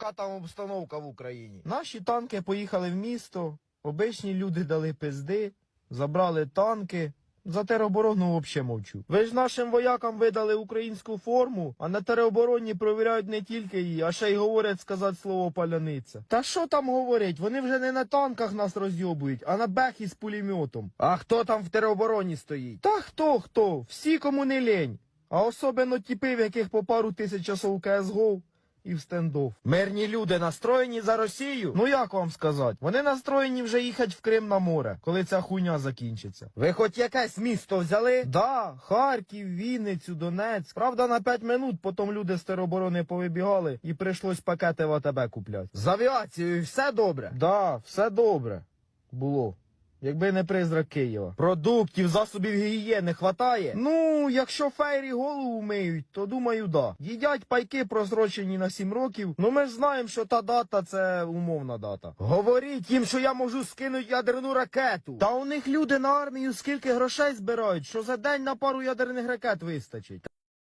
яка там обстановка в Україні. Наші танки поїхали в місто, обичні люди дали пизди, забрали танки. За тероборону взагалі мовчу. Ви ж нашим воякам видали українську форму, а на теробороні провіряють не тільки її, а ще й говорять сказати слово паляниця. Та що там говорять? Вони вже не на танках нас розйобують, а на бехі з пулеметом. А хто там в теробороні стоїть? Та хто хто? Всі кому не лень. А особливо тіпи, в яких по пару тисяч часов CSGO і в стендов. Мирні люди настроєні за Росію? Ну як вам сказати? Вони настроєні вже їхати в Крим на море, коли ця хуйня закінчиться. Ви хоч якесь місто взяли? Да, Харків, Вінницю, Донецьк. Правда, на 5 минут потім люди з тероборони повибігали і прийшлось пакети в АТБ купляти. З авіацією все добре? Да, все добре було. Якби не призрак Києва. Продуктів, засобів гігієни хватає? Ну, якщо фейрі голову миють, то думаю, да. Їдять пайки просрочені на 7 років. Ну ми ж знаємо, що та дата це умовна дата. Говоріть їм, що я можу скинути ядерну ракету. Та у них люди на армію скільки грошей збирають, що за день на пару ядерних ракет вистачить.